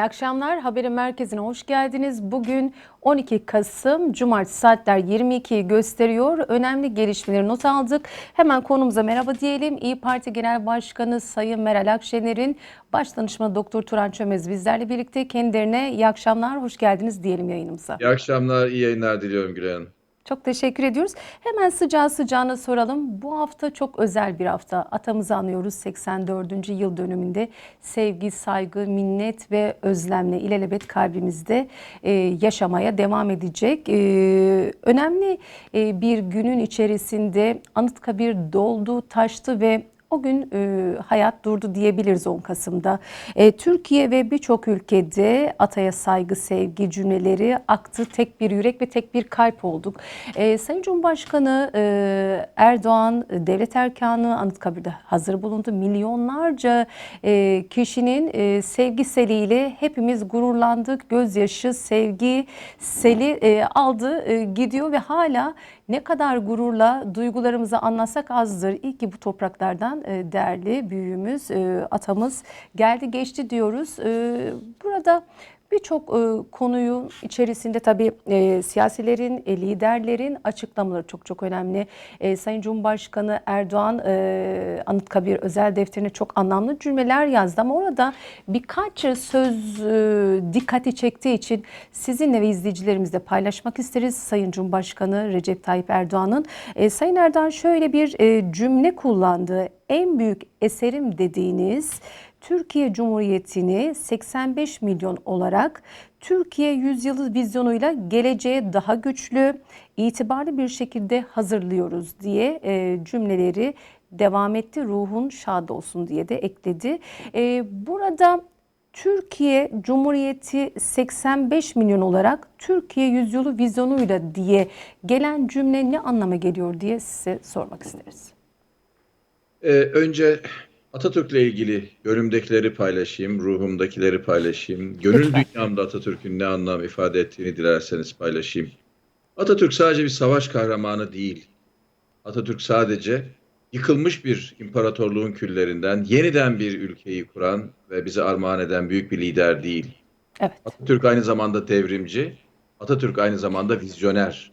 İyi akşamlar. Haberin merkezine hoş geldiniz. Bugün 12 Kasım Cumartesi saatler 22'yi gösteriyor. Önemli gelişmeleri not aldık. Hemen konumuza merhaba diyelim. İyi Parti Genel Başkanı Sayın Meral Akşener'in baş danışmanı Doktor Turan Çömez bizlerle birlikte. Kendilerine iyi akşamlar, hoş geldiniz diyelim yayınımıza. İyi akşamlar, iyi yayınlar diliyorum Gülay Hanım. Çok teşekkür ediyoruz. Hemen sıcağı sıcağına soralım. Bu hafta çok özel bir hafta. Atamızı anıyoruz 84. yıl dönümünde. Sevgi, saygı, minnet ve özlemle ilelebet kalbimizde e, yaşamaya devam edecek. E, önemli e, bir günün içerisinde Anıtkabir doldu, taştı ve o gün e, hayat durdu diyebiliriz 10 Kasım'da. E, Türkiye ve birçok ülkede ataya saygı, sevgi cümleleri aktı. Tek bir yürek ve tek bir kalp olduk. E, Sayın Cumhurbaşkanı e, Erdoğan e, devlet erkanı Anıtkabir'de hazır bulundu. Milyonlarca e, kişinin e, sevgi seliyle hepimiz gururlandık. Gözyaşı, sevgi seli e, aldı e, gidiyor ve hala ne kadar gururla duygularımızı anlatsak azdır. İyi ki bu topraklardan e, değerli büyüğümüz, e, atamız geldi geçti diyoruz. E, Burada birçok e, konuyu içerisinde tabii e, siyasilerin, e, liderlerin açıklamaları çok çok önemli. E, Sayın Cumhurbaşkanı Erdoğan e, Anıtkabir özel defterine çok anlamlı cümleler yazdı ama orada birkaç söz e, dikkati çektiği için sizinle ve izleyicilerimizle paylaşmak isteriz. Sayın Cumhurbaşkanı Recep Tayyip Erdoğan'ın e, Sayın Erdoğan şöyle bir e, cümle kullandı. En büyük eserim dediğiniz Türkiye Cumhuriyeti'ni 85 milyon olarak Türkiye yüzyılı vizyonuyla geleceğe daha güçlü, itibarlı bir şekilde hazırlıyoruz diye e, cümleleri devam etti. Ruhun şad olsun diye de ekledi. E, burada Türkiye Cumhuriyeti 85 milyon olarak Türkiye yüzyılı vizyonuyla diye gelen cümle ne anlama geliyor diye size sormak isteriz. Ee, önce Atatürk'le ilgili gönlümdekileri paylaşayım, ruhumdakileri paylaşayım. Gönül Lütfen. dünyamda Atatürk'ün ne anlam ifade ettiğini dilerseniz paylaşayım. Atatürk sadece bir savaş kahramanı değil. Atatürk sadece yıkılmış bir imparatorluğun küllerinden yeniden bir ülkeyi kuran ve bize armağan eden büyük bir lider değil. Evet. Atatürk aynı zamanda devrimci, Atatürk aynı zamanda vizyoner.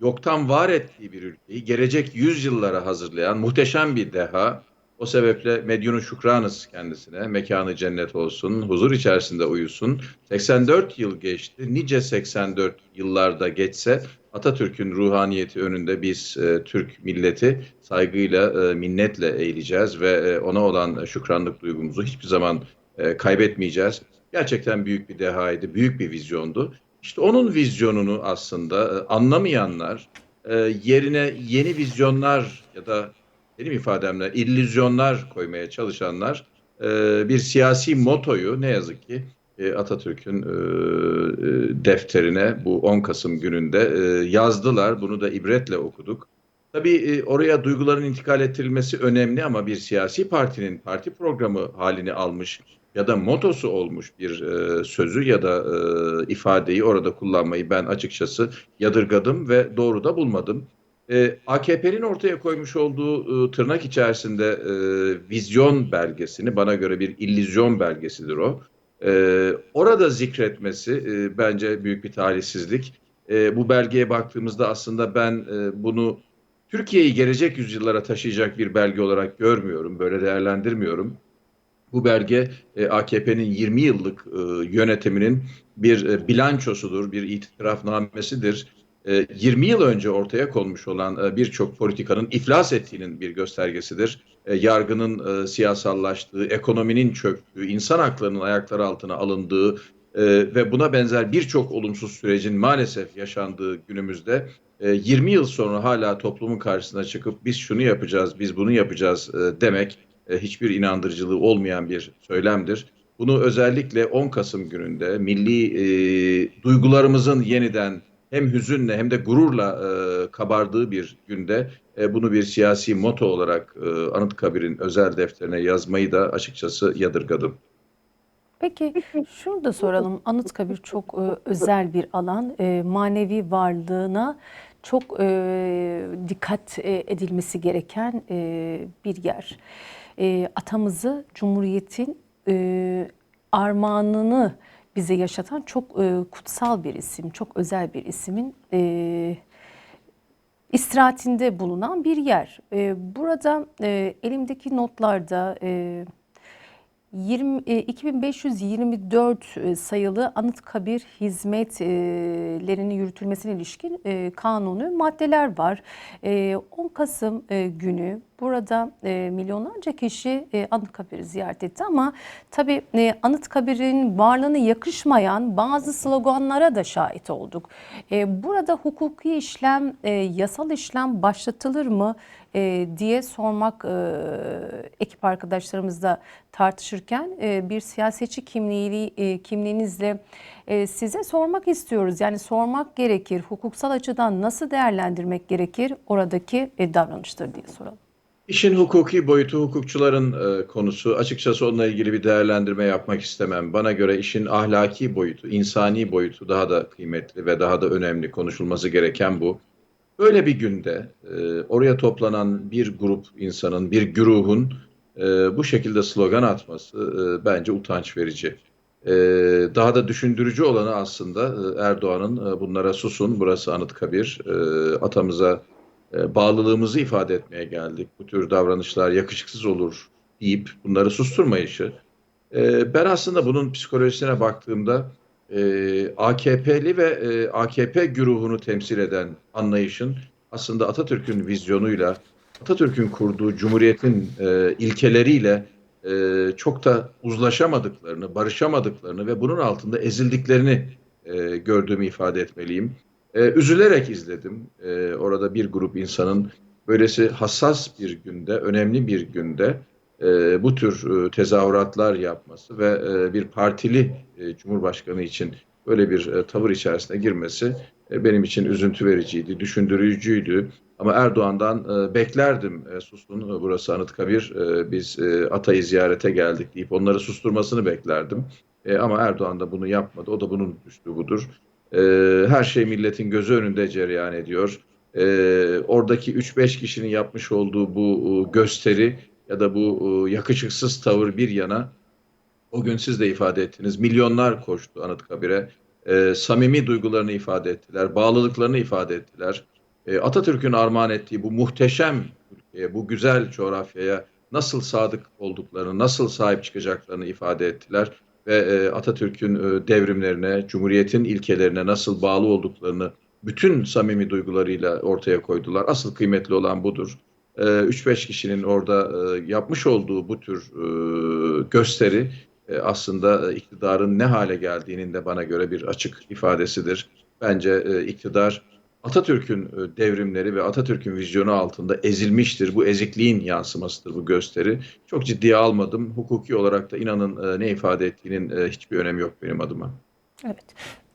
Yoktan var ettiği bir ülkeyi gelecek yüzyıllara hazırlayan muhteşem bir deha. O sebeple medyunu şükranız kendisine. Mekanı cennet olsun, huzur içerisinde uyusun. 84 yıl geçti. Nice 84 yıllarda geçse Atatürk'ün ruhaniyeti önünde biz e, Türk milleti saygıyla, e, minnetle eğileceğiz ve e, ona olan şükranlık duygumuzu hiçbir zaman e, kaybetmeyeceğiz. Gerçekten büyük bir dehaydı, büyük bir vizyondu. İşte onun vizyonunu aslında e, anlamayanlar e, yerine yeni vizyonlar ya da benim ifademle illüzyonlar koymaya çalışanlar e, bir siyasi motoyu ne yazık ki e, Atatürk'ün e, e, defterine bu 10 Kasım gününde e, yazdılar. Bunu da ibretle okuduk. Tabii e, oraya duyguların intikal ettirilmesi önemli ama bir siyasi partinin parti programı halini almış ya da motosu olmuş bir e, sözü ya da e, ifadeyi orada kullanmayı ben açıkçası yadırgadım ve doğru da bulmadım. E, AKP'nin ortaya koymuş olduğu e, tırnak içerisinde e, vizyon belgesini bana göre bir illüzyon belgesidir o. E, orada zikretmesi e, bence büyük bir talihsizlik. E, bu belgeye baktığımızda aslında ben e, bunu Türkiye'yi gelecek yüzyıllara taşıyacak bir belge olarak görmüyorum, böyle değerlendirmiyorum. Bu belge e, AKP'nin 20 yıllık e, yönetiminin bir e, bilançosudur, bir itirafnamesidir. E, 20 yıl önce ortaya konmuş olan e, birçok politikanın iflas ettiğinin bir göstergesidir. E, yargının e, siyasallaştığı, ekonominin çöktüğü, insan haklarının ayakları altına alındığı e, ve buna benzer birçok olumsuz sürecin maalesef yaşandığı günümüzde e, 20 yıl sonra hala toplumun karşısına çıkıp biz şunu yapacağız, biz bunu yapacağız e, demek e, hiçbir inandırıcılığı olmayan bir söylemdir. Bunu özellikle 10 Kasım gününde milli e, duygularımızın yeniden hem hüzünle hem de gururla e, kabardığı bir günde e, bunu bir siyasi moto olarak e, Anıtkabir'in özel defterine yazmayı da açıkçası yadırgadım. Peki şunu da soralım. Anıtkabir çok e, özel bir alan. E, manevi varlığına çok e, dikkat e, edilmesi gereken e, bir yer. E, atamızı Cumhuriyet'in e, armağanını bize yaşatan çok e, kutsal bir isim, çok özel bir ismin e, istirahatinde bulunan bir yer. E, burada e, elimdeki notlarda e, 20, e, 2524 e, sayılı Anıtkabir hizmetlerinin yürütülmesine ilişkin e, kanunu maddeler var. E, 10 Kasım e, günü burada e, milyonlarca kişi e, Anıtkabir'i ziyaret etti ama tabii e, Anıtkabir'in varlığına yakışmayan bazı sloganlara da şahit olduk. E, burada hukuki işlem, e, yasal işlem başlatılır mı e, diye sormak e, ekip arkadaşlarımızla tartışırken e, bir siyasetçi kimliği e, kimliğinizle e, size sormak istiyoruz. Yani sormak gerekir. Hukuksal açıdan nasıl değerlendirmek gerekir oradaki e, davranışları diye soralım. İşin hukuki boyutu hukukçuların e, konusu. Açıkçası onunla ilgili bir değerlendirme yapmak istemem. Bana göre işin ahlaki boyutu, insani boyutu daha da kıymetli ve daha da önemli konuşulması gereken bu. Böyle bir günde e, oraya toplanan bir grup insanın, bir güruhun e, bu şekilde slogan atması e, bence utanç verici. E, daha da düşündürücü olanı aslında e, Erdoğan'ın e, bunlara susun, burası Anıtkabir, e, atamıza e, bağlılığımızı ifade etmeye geldik. Bu tür davranışlar yakışıksız olur deyip bunları susturmayışı. E, ben aslında bunun psikolojisine baktığımda e, AKP'li ve e, AKP güruhunu temsil eden anlayışın aslında Atatürk'ün vizyonuyla, Atatürk'ün kurduğu cumhuriyetin e, ilkeleriyle e, çok da uzlaşamadıklarını, barışamadıklarını ve bunun altında ezildiklerini e, gördüğümü ifade etmeliyim. E, üzülerek izledim. E, orada bir grup insanın böylesi hassas bir günde, önemli bir günde e, bu tür e, tezahüratlar yapması ve e, bir partili e, cumhurbaşkanı için böyle bir e, tavır içerisine girmesi e, benim için üzüntü vericiydi, düşündürücüydü. Ama Erdoğan'dan e, beklerdim e, susun e, burası Anıtkabir e, biz e, Atay'ı ziyarete geldik deyip onları susturmasını beklerdim. E, ama Erdoğan da bunu yapmadı. O da bunun üslubudur. E, her şey milletin gözü önünde cereyan ediyor. E, oradaki 3-5 kişinin yapmış olduğu bu e, gösteri ya da bu e, yakışıksız tavır bir yana o gün siz de ifade ettiniz. Milyonlar koştu Anıtkabir'e. E, samimi duygularını ifade ettiler, bağlılıklarını ifade ettiler. E, Atatürk'ün armağan ettiği bu muhteşem ülkeye, bu güzel coğrafyaya nasıl sadık olduklarını, nasıl sahip çıkacaklarını ifade ettiler. Ve e, Atatürk'ün e, devrimlerine, Cumhuriyet'in ilkelerine nasıl bağlı olduklarını bütün samimi duygularıyla ortaya koydular. Asıl kıymetli olan budur. E, 3-5 kişinin orada e, yapmış olduğu bu tür e, gösteri e, aslında e, iktidarın ne hale geldiğinin de bana göre bir açık ifadesidir. Bence e, iktidar Atatürk'ün e, devrimleri ve Atatürk'ün vizyonu altında ezilmiştir. Bu ezikliğin yansımasıdır bu gösteri. Çok ciddiye almadım. Hukuki olarak da inanın e, ne ifade ettiğinin hiçbir önemi yok benim adıma. Evet.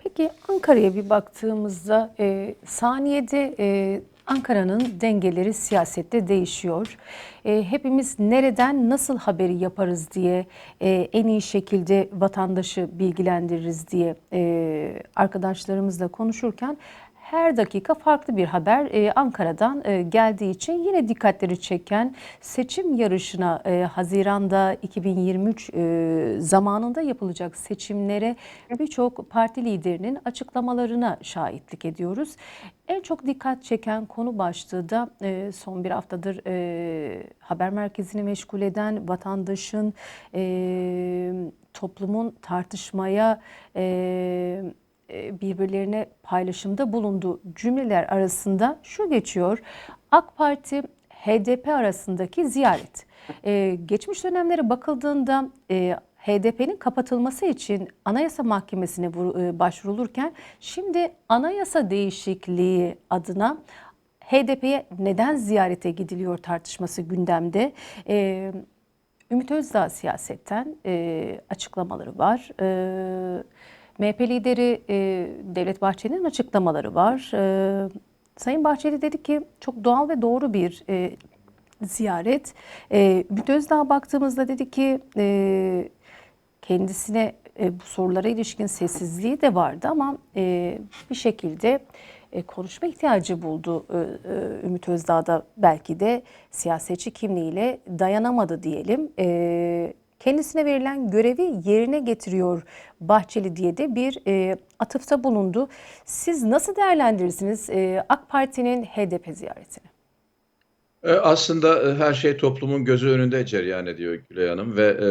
Peki Ankara'ya bir baktığımızda e, saniyede e, Ankara'nın dengeleri siyasette değişiyor. E, hepimiz nereden nasıl haberi yaparız diye e, en iyi şekilde vatandaşı bilgilendiririz diye e, arkadaşlarımızla konuşurken her dakika farklı bir haber e, Ankara'dan e, geldiği için yine dikkatleri çeken seçim yarışına e, Haziran'da 2023 e, zamanında yapılacak seçimlere birçok parti liderinin açıklamalarına şahitlik ediyoruz. En çok dikkat çeken konu başlığı da e, son bir haftadır e, haber merkezini meşgul eden vatandaşın, e, toplumun tartışmaya e, birbirlerine paylaşımda bulunduğu cümleler arasında şu geçiyor. AK Parti HDP arasındaki ziyaret. Ee, geçmiş dönemlere bakıldığında e, HDP'nin kapatılması için Anayasa Mahkemesi'ne e, başvurulurken şimdi anayasa değişikliği adına HDP'ye neden ziyarete gidiliyor tartışması gündemde. Ee, Ümit Özdağ siyasetten e, açıklamaları var. E, MHP lideri e, Devlet Bahçeli'nin açıklamaları var. E, Sayın Bahçeli dedi ki çok doğal ve doğru bir e, ziyaret. E, Ümit Özdağ baktığımızda dedi ki e, kendisine e, bu sorulara ilişkin sessizliği de vardı ama e, bir şekilde e, konuşma ihtiyacı buldu e, e, Ümit Özdağ da belki de siyasetçi kimliğiyle dayanamadı diyelim. E, kendisine verilen görevi yerine getiriyor Bahçeli diye de bir e, atıfta bulundu. Siz nasıl değerlendirirsiniz e, AK Parti'nin HDP ziyaretini? E, Aslında e, her şey toplumun gözü önünde cereyan ediyor Gülay Hanım ve e,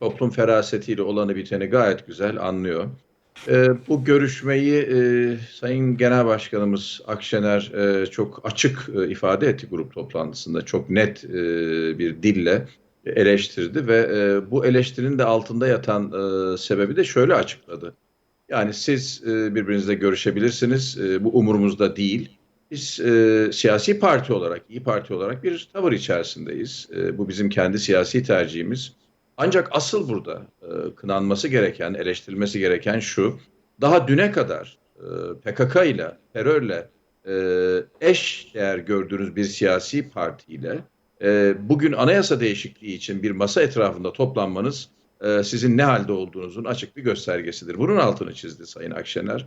toplum ferasetiyle olanı biteni gayet güzel anlıyor. E, bu görüşmeyi e, Sayın Genel Başkanımız Akşener e, çok açık e, ifade etti grup toplantısında. Çok net e, bir dille eleştirdi ve e, bu eleştirinin de altında yatan e, sebebi de şöyle açıkladı. Yani siz e, birbirinizle görüşebilirsiniz, e, bu umurumuzda değil. Biz e, siyasi parti olarak, iyi Parti olarak bir tavır içerisindeyiz. E, bu bizim kendi siyasi tercihimiz. Ancak asıl burada e, kınanması gereken, eleştirilmesi gereken şu. Daha düne kadar e, PKK ile, terörle e, eş değer gördüğünüz bir siyasi partiyle e, bugün anayasa değişikliği için bir masa etrafında toplanmanız e, sizin ne halde olduğunuzun açık bir göstergesidir. Bunun altını çizdi Sayın Akşener.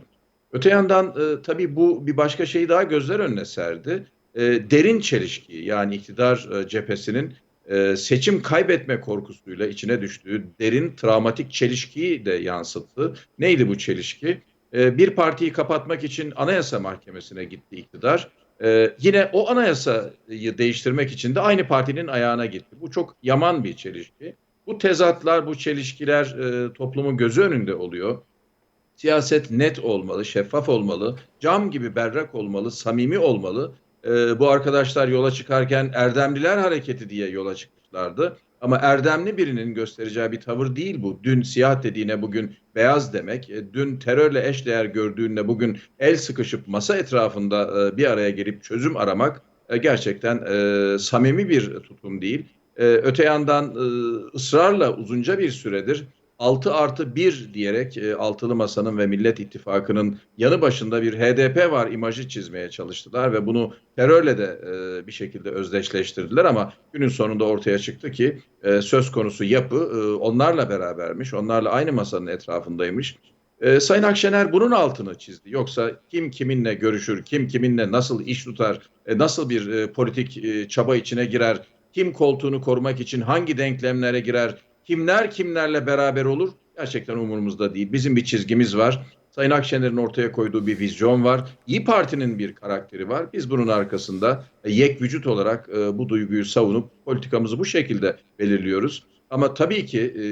Öte yandan e, tabii bu bir başka şeyi daha gözler önüne serdi. E, derin çelişki yani iktidar e, cephesinin e, seçim kaybetme korkusuyla içine düştüğü derin travmatik çelişkiyi de yansıttı. Neydi bu çelişki? E, bir partiyi kapatmak için Anayasa Mahkemesi'ne gitti iktidar. E, yine o anayasayı değiştirmek için de aynı partinin ayağına gitti. Bu çok yaman bir çelişki. Bu tezatlar, bu çelişkiler e, toplumun gözü önünde oluyor. Siyaset net olmalı, şeffaf olmalı, cam gibi berrak olmalı, samimi olmalı. Ee, bu arkadaşlar yola çıkarken Erdemliler Hareketi diye yola çıkmışlardı. Ama erdemli birinin göstereceği bir tavır değil bu. Dün siyah dediğine bugün beyaz demek. E, Dün terörle eşdeğer gördüğünde bugün el sıkışıp masa etrafında e, bir araya gelip çözüm aramak e, gerçekten samimi bir tutum değil. Öte yandan ısrarla uzunca bir süredir 6 artı 1 diyerek e, Altılı Masa'nın ve Millet İttifakı'nın yanı başında bir HDP var imajı çizmeye çalıştılar ve bunu terörle de e, bir şekilde özdeşleştirdiler ama günün sonunda ortaya çıktı ki e, söz konusu yapı e, onlarla berabermiş, onlarla aynı masanın etrafındaymış. E, Sayın Akşener bunun altını çizdi. Yoksa kim kiminle görüşür, kim kiminle nasıl iş tutar, e, nasıl bir e, politik e, çaba içine girer, kim koltuğunu korumak için hangi denklemlere girer, kimler kimlerle beraber olur gerçekten umurumuzda değil. Bizim bir çizgimiz var. Sayın Akşener'in ortaya koyduğu bir vizyon var. İyi Parti'nin bir karakteri var. Biz bunun arkasında e, yek vücut olarak e, bu duyguyu savunup politikamızı bu şekilde belirliyoruz. Ama tabii ki e,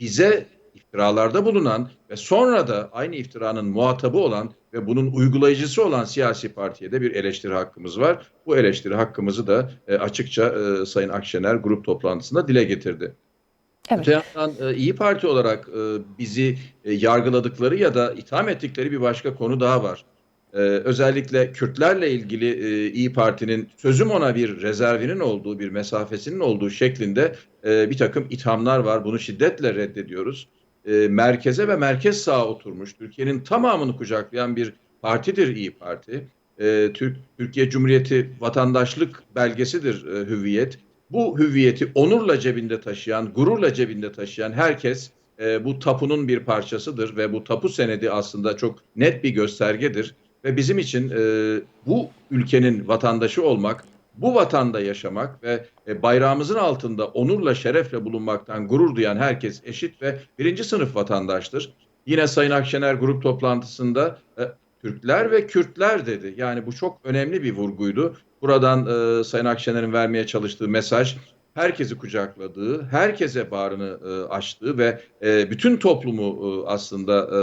bize iftiralarda bulunan ve sonra da aynı iftiranın muhatabı olan ve bunun uygulayıcısı olan siyasi partiye de bir eleştiri hakkımız var. Bu eleştiri hakkımızı da açıkça Sayın Akşener grup toplantısında dile getirdi. Evet. Öte yandan e, İyi Parti olarak e, bizi e, yargıladıkları ya da itham ettikleri bir başka konu daha var. Özellikle Kürtlerle ilgili İyi Parti'nin sözüm ona bir rezervinin olduğu, bir mesafesinin olduğu şeklinde bir takım ithamlar var. Bunu şiddetle reddediyoruz. Merkeze ve merkez sağa oturmuş, Türkiye'nin tamamını kucaklayan bir partidir İyi Parti. Türk, Türkiye Cumhuriyeti vatandaşlık belgesidir hüviyet bu hüviyeti onurla cebinde taşıyan, gururla cebinde taşıyan herkes e, bu tapunun bir parçasıdır ve bu tapu senedi aslında çok net bir göstergedir. Ve bizim için e, bu ülkenin vatandaşı olmak, bu vatanda yaşamak ve e, bayrağımızın altında onurla, şerefle bulunmaktan gurur duyan herkes eşit ve birinci sınıf vatandaştır. Yine Sayın Akşener grup toplantısında e, Türkler ve Kürtler dedi. Yani bu çok önemli bir vurguydu. Buradan e, Sayın Akşener'in vermeye çalıştığı mesaj herkesi kucakladığı, herkese bağrını e, açtığı ve e, bütün toplumu e, aslında e,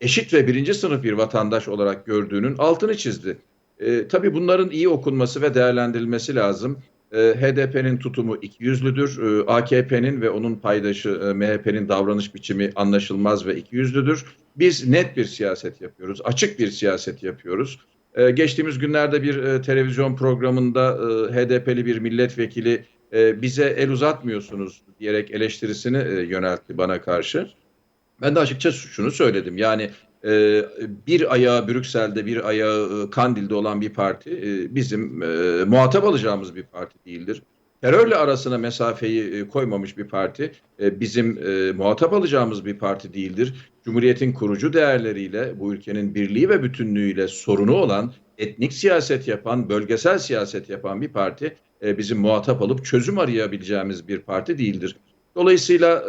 eşit ve birinci sınıf bir vatandaş olarak gördüğünün altını çizdi. E, tabii bunların iyi okunması ve değerlendirilmesi lazım. E, HDP'nin tutumu ikiyüzlüdür. E, AKP'nin ve onun paydaşı e, MHP'nin davranış biçimi anlaşılmaz ve ikiyüzlüdür. Biz net bir siyaset yapıyoruz, açık bir siyaset yapıyoruz. Ee, geçtiğimiz günlerde bir e, televizyon programında e, HDP'li bir milletvekili e, bize el uzatmıyorsunuz diyerek eleştirisini yöneltti bana karşı. Ben de açıkça şunu söyledim. Yani bir ayağı Brüksel'de bir ayağı Kandil'de olan bir parti bizim muhatap alacağımız bir parti değildir. Terörle arasına mesafeyi e, koymamış bir parti e, bizim e, muhatap alacağımız bir parti değildir. Cumhuriyetin kurucu değerleriyle, bu ülkenin birliği ve bütünlüğüyle sorunu olan, etnik siyaset yapan, bölgesel siyaset yapan bir parti bizim muhatap alıp çözüm arayabileceğimiz bir parti değildir. Dolayısıyla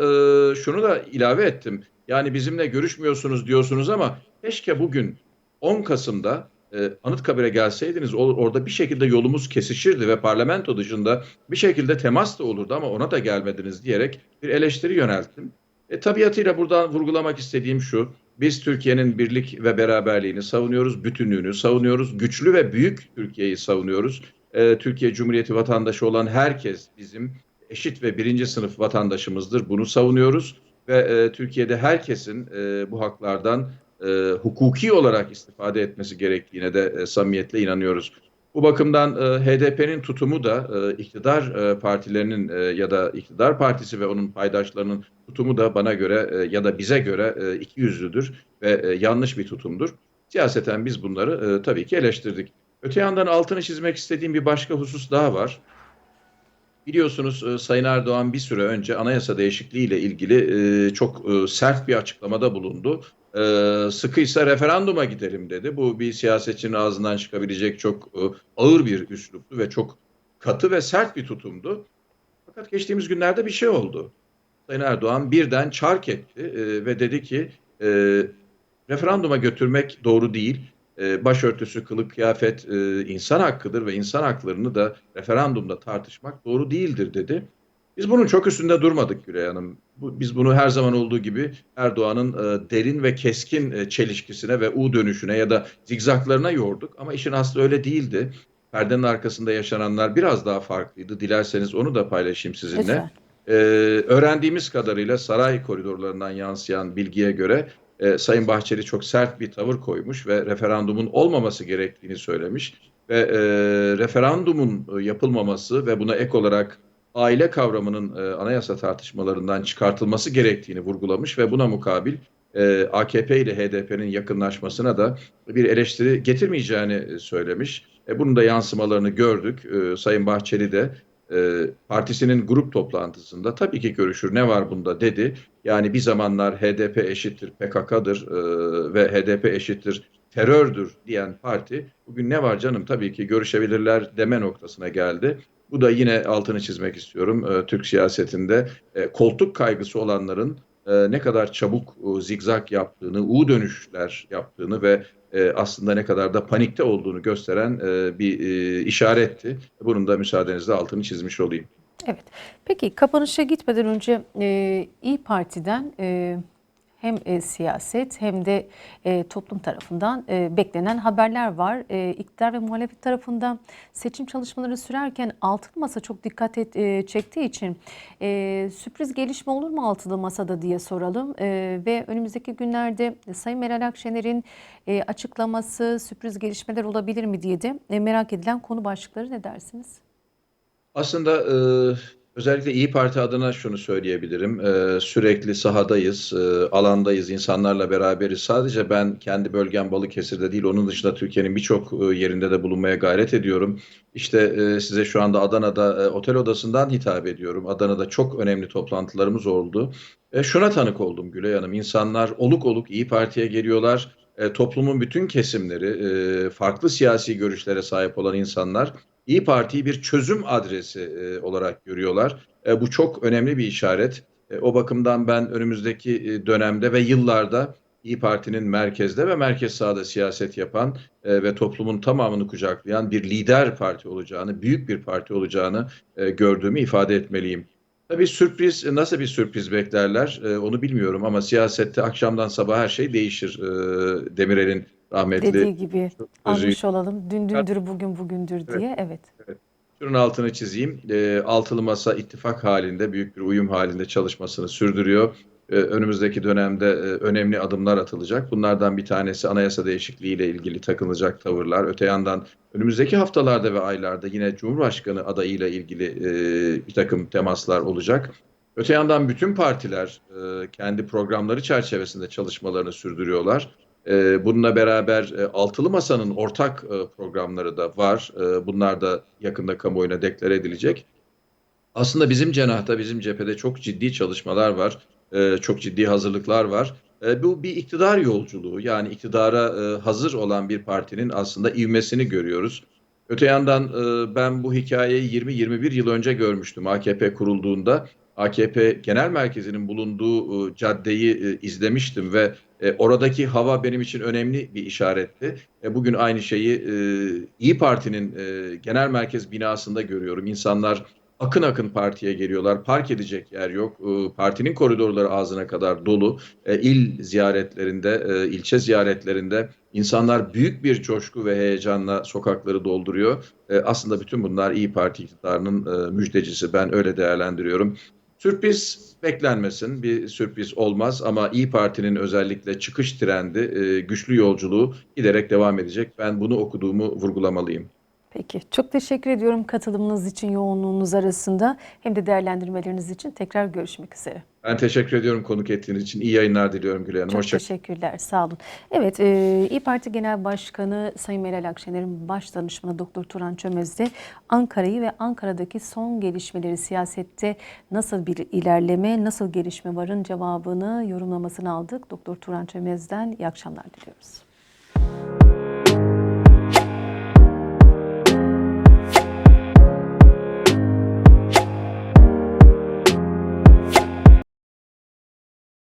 şunu da ilave ettim. Yani bizimle görüşmüyorsunuz diyorsunuz ama keşke bugün 10 Kasım'da e, Anıtkabir'e gelseydiniz or- orada bir şekilde yolumuz kesişirdi ve parlamento dışında bir şekilde temas da olurdu ama ona da gelmediniz diyerek bir eleştiri yönelttim. E, tabiatıyla buradan vurgulamak istediğim şu. Biz Türkiye'nin birlik ve beraberliğini savunuyoruz, bütünlüğünü savunuyoruz, güçlü ve büyük Türkiye'yi savunuyoruz. E, Türkiye Cumhuriyeti vatandaşı olan herkes bizim eşit ve birinci sınıf vatandaşımızdır. Bunu savunuyoruz ve e, Türkiye'de herkesin e, bu haklardan e, hukuki olarak istifade etmesi gerektiğine de e, samimiyetle inanıyoruz. Bu bakımdan e, HDP'nin tutumu da e, iktidar e, partilerinin e, ya da iktidar partisi ve onun paydaşlarının tutumu da bana göre e, ya da bize göre e, iki yüzlüdür ve e, yanlış bir tutumdur. Siyaseten biz bunları e, tabii ki eleştirdik. Öte yandan altını çizmek istediğim bir başka husus daha var. Biliyorsunuz e, Sayın Erdoğan bir süre önce anayasa değişikliği ile ilgili e, çok e, sert bir açıklamada bulundu. E, sıkıysa referanduma gidelim dedi. Bu bir siyasetçinin ağzından çıkabilecek çok e, ağır bir üsluptu ve çok katı ve sert bir tutumdu. Fakat geçtiğimiz günlerde bir şey oldu. Sayın Erdoğan birden çark etti e, ve dedi ki e, referanduma götürmek doğru değil. E, başörtüsü, kılık, kıyafet e, insan hakkıdır ve insan haklarını da referandumda tartışmak doğru değildir dedi. Biz bunun çok üstünde durmadık Gülay Hanım. Bu, biz bunu her zaman olduğu gibi Erdoğan'ın e, derin ve keskin e, çelişkisine ve U dönüşüne ya da zigzaklarına yorduk. Ama işin aslı öyle değildi. Perdenin arkasında yaşananlar biraz daha farklıydı. Dilerseniz onu da paylaşayım sizinle. Lütfen. Ee, öğrendiğimiz kadarıyla saray koridorlarından yansıyan bilgiye göre e, Sayın Bahçeli çok sert bir tavır koymuş ve referandumun olmaması gerektiğini söylemiş ve e, referandumun e, yapılmaması ve buna ek olarak aile kavramının e, anayasa tartışmalarından çıkartılması gerektiğini vurgulamış ve buna mukabil e, AKP ile HDP'nin yakınlaşmasına da bir eleştiri getirmeyeceğini e, söylemiş. E, bunun da yansımalarını gördük. E, Sayın Bahçeli de e, partisinin grup toplantısında tabii ki görüşür ne var bunda dedi. Yani bir zamanlar HDP eşittir PKK'dır e, ve HDP eşittir terördür diyen parti bugün ne var canım tabii ki görüşebilirler deme noktasına geldi. Bu da yine altını çizmek istiyorum e, Türk siyasetinde e, koltuk kaygısı olanların e, ne kadar çabuk e, zigzag yaptığını, U dönüşler yaptığını ve e, aslında ne kadar da panikte olduğunu gösteren bir işaretti. Bunun da müsaadenizle altını çizmiş olayım. Evet. Peki kapanışa gitmeden önce e, İyi Parti'den e, hem e, siyaset hem de e, toplum tarafından e, beklenen haberler var. E, iktidar ve muhalefet tarafından seçim çalışmaları sürerken altılı masa çok dikkat et, e, çektiği için e, sürpriz gelişme olur mu altılı masada diye soralım. E, ve önümüzdeki günlerde Sayın Meral Akşener'in e, açıklaması sürpriz gelişmeler olabilir mi diye de e, merak edilen konu başlıkları ne dersiniz? Aslında e, özellikle İyi Parti adına şunu söyleyebilirim. E, sürekli sahadayız, e, alandayız, insanlarla beraberiz. Sadece ben kendi bölgem Balıkesir'de değil, onun dışında Türkiye'nin birçok e, yerinde de bulunmaya gayret ediyorum. İşte e, size şu anda Adana'da e, otel odasından hitap ediyorum. Adana'da çok önemli toplantılarımız oldu. E, şuna tanık oldum Gülay Hanım. İnsanlar oluk oluk İyi Parti'ye geliyorlar. E, toplumun bütün kesimleri, e, farklı siyasi görüşlere sahip olan insanlar İyi Parti'yi bir çözüm adresi e, olarak görüyorlar. E, bu çok önemli bir işaret. E, o bakımdan ben önümüzdeki e, dönemde ve yıllarda İyi Parti'nin merkezde ve merkez sağda siyaset yapan e, ve toplumun tamamını kucaklayan bir lider parti olacağını, büyük bir parti olacağını e, gördüğümü ifade etmeliyim. Tabii sürpriz, nasıl bir sürpriz beklerler e, onu bilmiyorum ama siyasette akşamdan sabah her şey değişir. E, Demirel'in rahmetli Dediği gibi almış olalım. Dün dündür bugün bugündür Evet. diye. Evet. Şunun altını çizeyim. E, altılı masa ittifak halinde, büyük bir uyum halinde çalışmasını sürdürüyor. E, önümüzdeki dönemde e, önemli adımlar atılacak. Bunlardan bir tanesi anayasa değişikliği ile ilgili takılacak tavırlar. Öte yandan önümüzdeki haftalarda ve aylarda yine Cumhurbaşkanı adayıyla ilgili e, bir takım temaslar olacak. Öte yandan bütün partiler e, kendi programları çerçevesinde çalışmalarını sürdürüyorlar. E, bununla beraber e, Altılı Masa'nın ortak e, programları da var. E, bunlar da yakında kamuoyuna deklare edilecek. Aslında bizim cenahta, bizim cephede çok ciddi çalışmalar var. Çok ciddi hazırlıklar var. Bu bir iktidar yolculuğu. Yani iktidara hazır olan bir partinin aslında ivmesini görüyoruz. Öte yandan ben bu hikayeyi 20-21 yıl önce görmüştüm AKP kurulduğunda. AKP Genel Merkezi'nin bulunduğu caddeyi izlemiştim ve e, oradaki hava benim için önemli bir işaretti. E, bugün aynı şeyi e, İyi Parti'nin e, genel merkez binasında görüyorum. İnsanlar akın akın partiye geliyorlar. Park edecek yer yok. E, partinin koridorları ağzına kadar dolu. E, il ziyaretlerinde, e, ilçe ziyaretlerinde insanlar büyük bir coşku ve heyecanla sokakları dolduruyor. E, aslında bütün bunlar İyi Parti iktidarının e, müjdecisi. Ben öyle değerlendiriyorum. Sürpriz beklenmesin, bir sürpriz olmaz ama İyi Parti'nin özellikle çıkış trendi, e, güçlü yolculuğu giderek devam edecek. Ben bunu okuduğumu vurgulamalıyım. Peki. Çok teşekkür ediyorum katılımınız için, yoğunluğunuz arasında hem de değerlendirmeleriniz için. Tekrar görüşmek üzere. Ben teşekkür ediyorum konuk ettiğiniz için. İyi yayınlar diliyorum Gülay Hanım. Çok Hoşça teşekkürler. Sağ olun. Evet, e, İyi Parti Genel Başkanı Sayın Meral Akşener'in baş danışmanı Doktor Turan Çömez de Ankara'yı ve Ankara'daki son gelişmeleri siyasette nasıl bir ilerleme, nasıl gelişme varın cevabını, yorumlamasını aldık. Doktor Turan Çömez'den iyi akşamlar diliyoruz.